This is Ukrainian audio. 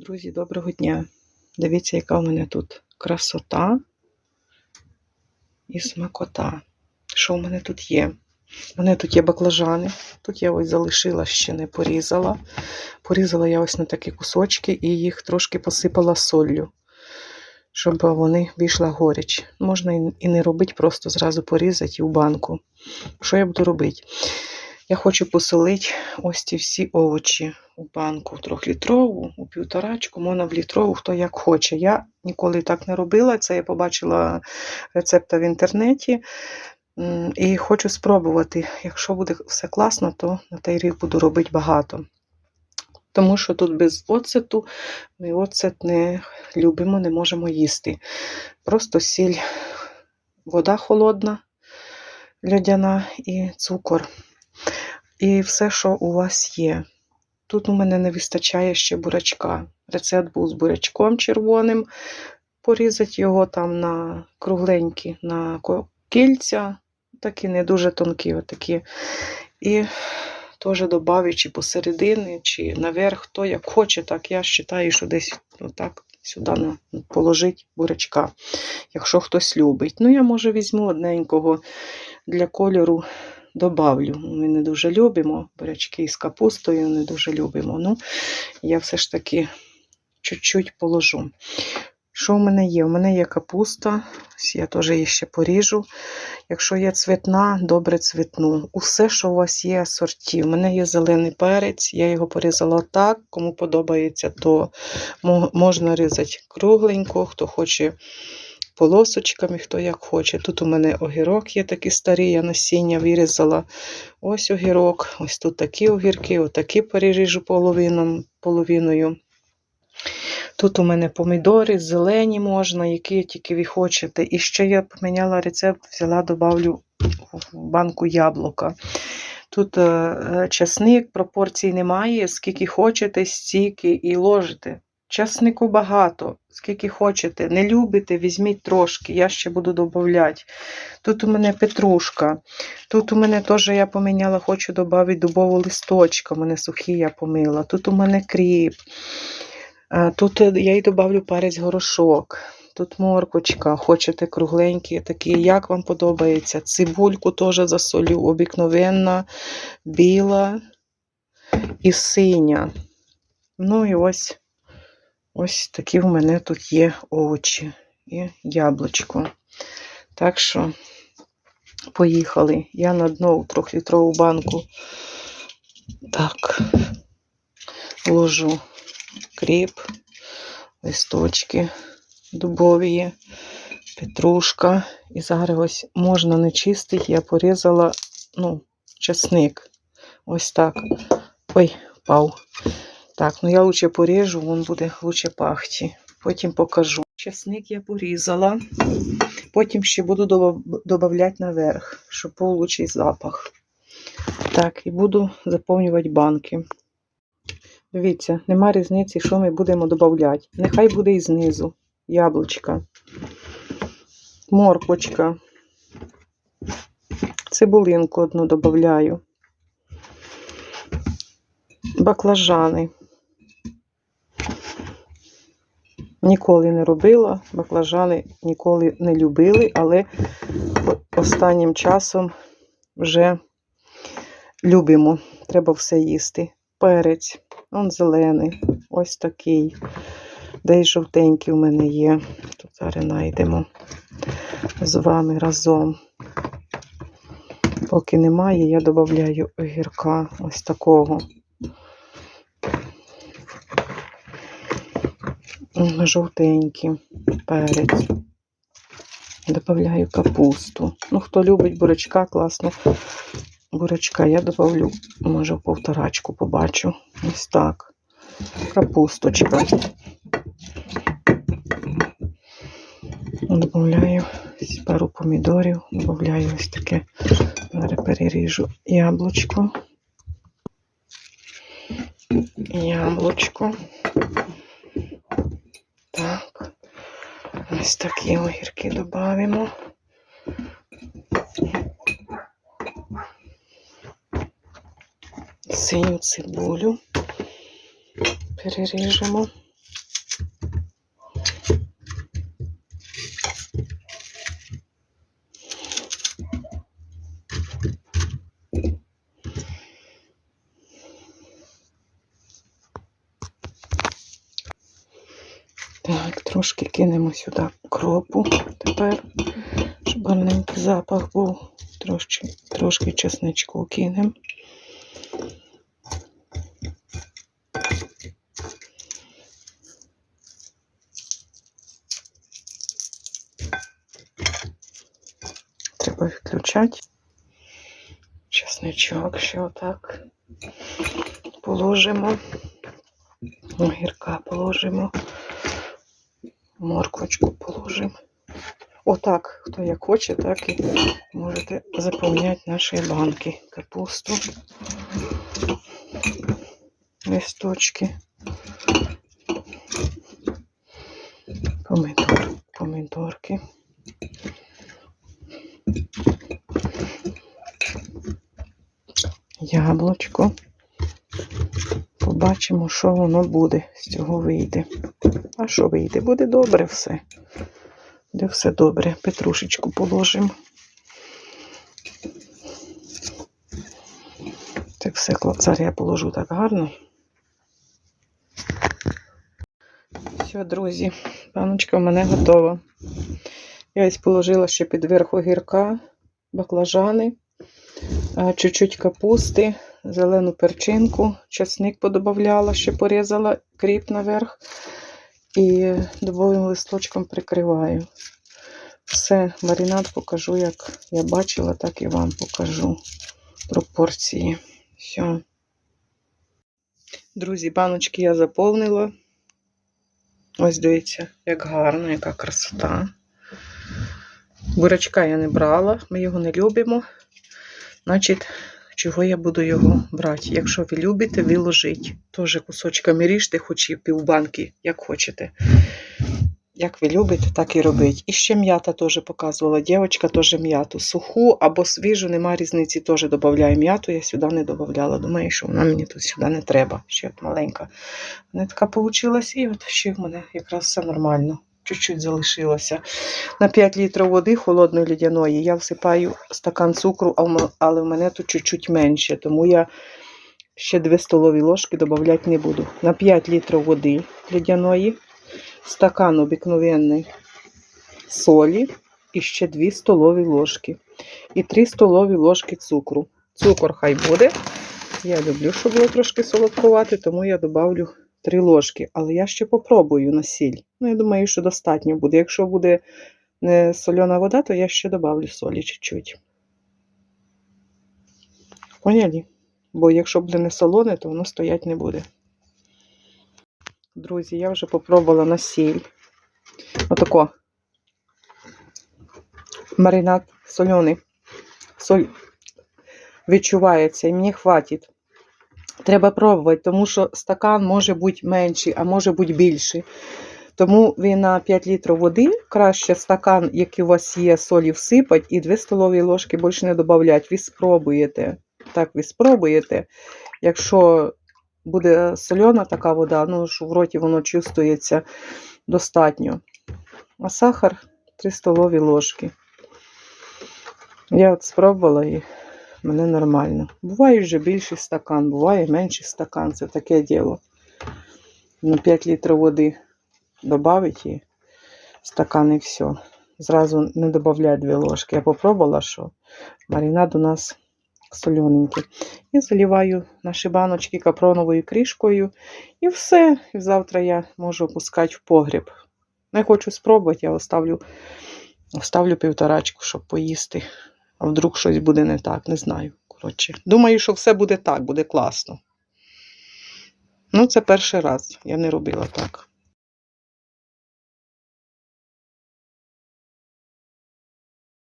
Друзі, доброго дня! Дивіться, яка в мене тут красота і смакота. Що в мене тут є? У мене тут є баклажани. Тут я ось залишила, ще не порізала. Порізала я ось на такі кусочки і їх трошки посипала соллю, щоб вони вийшла горіч. Можна і- не робити, просто зразу порізати в банку. Що я буду робити? Я хочу посолити ось ці всі овочі у банку трьохлітрову, у півторачку, можна в літрову, хто як хоче. Я ніколи так не робила. Це я побачила рецепта в інтернеті. І хочу спробувати. Якщо буде все класно, то на той рік буду робити багато. Тому що тут без оцету ми оцет не любимо, не можемо їсти. Просто сіль, вода холодна, льодяна і цукор. І все, що у вас є. Тут у мене не вистачає ще бурячка. Рецепт був з бурячком червоним. Порізати його там на кругленькі, на кільця, такі не дуже тонкі, отакі. І теж додав чи посередини, чи наверх, хто як хоче, так я вважаю, що десь отак сюди положить бурячка, якщо хтось любить. Ну, я може візьму одненького для кольору добавлю. Ми не дуже любимо бурячки з капустою, не дуже любимо. Ну, я все ж таки чуть-чуть положу. Що в мене є? У мене є капуста, я теж її ще поріжу. Якщо є цвітна, добре цвітну. Усе, що у вас є асорті. У мене є зелений перець, я його порізала так. Кому подобається, то можна різати кругленько, хто хоче полосочками, хто як хоче. Тут у мене огірок є такі старі, я насіння вирізала. Ось огірок, ось тут такі огірки, отакі переріжу половиною. Тут у мене помідори, зелені можна, які тільки ви хочете. І ще я поміняла рецепт, взяла, добавлю в банку яблука. Тут е, е, часник, пропорцій немає, скільки хочете, стільки і ложите. Часнику багато, скільки хочете. Не любите, візьміть трошки, я ще буду додавати. Тут у мене петрушка. Тут у мене теж я поміняла, хочу додати дубову листочка. У мене сухі я помила. Тут у мене кріп. Тут я й добавлю перець горошок. Тут моркочка, хочете кругленькі, такі, як вам подобається. Цибульку теж засолю, обікновенна, біла і синя. Ну і ось, ось такі в мене тут є овочі і яблучко. Так що, поїхали. Я на дно у трьохлітрову банку. Так, ложу кріп, листочки дубові, петрушка. І зараз ось можна не чистити, я порізала ну, часник. Ось так. Ой, впав. Так, ну я лучше поріжу, він буде лучше пахти. Потім покажу. Часник я порізала. Потім ще буду додавати наверх, щоб був лучший запах. Так, і буду заповнювати банки. Дивіться, нема різниці, що ми будемо додавати. Нехай буде і знизу. Яблучка, морквочка. Цибулинку одну додаю. Баклажани. Ніколи не робила, баклажани ніколи не любили, але останнім часом вже любимо. Треба все їсти. Перець. Он зелений, ось такий. Десь жовтенький у мене є. Тут зараз знайдемо з вами разом. Поки немає, я додаю огірка ось такого. М, Жовтенький перець. Добавляю капусту. Ну, хто любить бурячка, класно. Бурячка я добавлю, може, в повторачку побачу. Ось так. Капусточка. Добавляю пару помідорів, добавляю ось таке. Зараз переріжу яблучко. Яблучко. Ось такі огірки додамо. Синю цибулю переріжемо. Так, трошки кинемо сюди кропу тепер, щоб гарненький запах був. Трошки, трошки чесничку кинемо. Треба відключати. Чесничок ще отак положимо. Огірка положимо. Морквочку положимо. Отак, хто як хоче, так і можете заповняти наші банки. Капусту, листочки, помидор, помидорки. Яблучко. Побачимо, що воно буде з цього вийде. Що вийде? Буде добре все. Буде все добре. Петрушечку положимо. Так все зараз я положу так гарно. Все, друзі, паночка в мене готова. Я ось положила ще під верх огірка, баклажани, чуть-чуть капусти, зелену перчинку, часник подобавляла, ще порізала кріп наверх і дубовим листочком прикриваю. Все, маринад покажу, як я бачила, так і вам покажу пропорції. Все. Друзі, баночки я заповнила. Ось дивіться, як гарно, яка красота. Бурячка я не брала, ми його не любимо. Значить, чого я буду його брати? Якщо ви любите, ви ложіть. Теж кусочками ріжте, хоч і півбанки, як хочете. Як ви любите, так і робіть. І ще м'ята теж показувала. Дівчинка теж м'яту. Суху або свіжу, нема різниці, теж додаю м'яту. Я сюди не додавала. Думаю, що вона мені тут сюди не треба. Ще от маленька. Вона така вийшла, і от ще в мене якраз все нормально. Чуть-чуть залишилося. На 5 літрів води холодної лідяної я всипаю стакан цукру, але в мене тут чуть-чуть менше, тому я ще 2 столові ложки додавати не буду. На 5 літрів води лідяної, стакан обикновенний солі і ще 2 столові ложки. І 3 столові ложки цукру. Цукор хай буде. Я люблю, щоб було трошки солодкувати, тому я додавлю 3 ложки. Але я ще попробую на сіль. Ну, я думаю, що достатньо буде. Якщо буде не сольона вода, то я ще додавлю солі чуть-чуть. Поняли? Бо якщо буде не солоне, то воно стоять не буде. Друзі, я вже попробувала на сіль. Отако. Маринад соляний. Соль відчувається і мені хватить. Треба пробувати, тому що стакан може бути менший, а може бути більший. Тому ви на 5 літрів води краще стакан, який у вас є, солі всипать, і 2 столові ложки більше не додавати. Ви спробуєте. Так, ви спробуєте. Якщо буде сольона така вода, ну що в роті воно чувствується достатньо. А сахар 3 столові ложки. Я от спробувала і мене нормально. Буває вже більший стакан, буває менший стакан. Це таке діло. На 5 літрів води додати і стакан і все. Зразу не додавляй 2 ложки. Я попробувала, що маринад у нас солененький. І заливаю наші баночки капроновою кришкою. І все. І завтра я можу опускати в погріб. Не хочу спробувати, я оставлю, оставлю півторачку, щоб поїсти. А вдруг щось буде не так, не знаю. Коротше, думаю, що все буде так, буде класно. Ну, це перший раз. Я не робила так.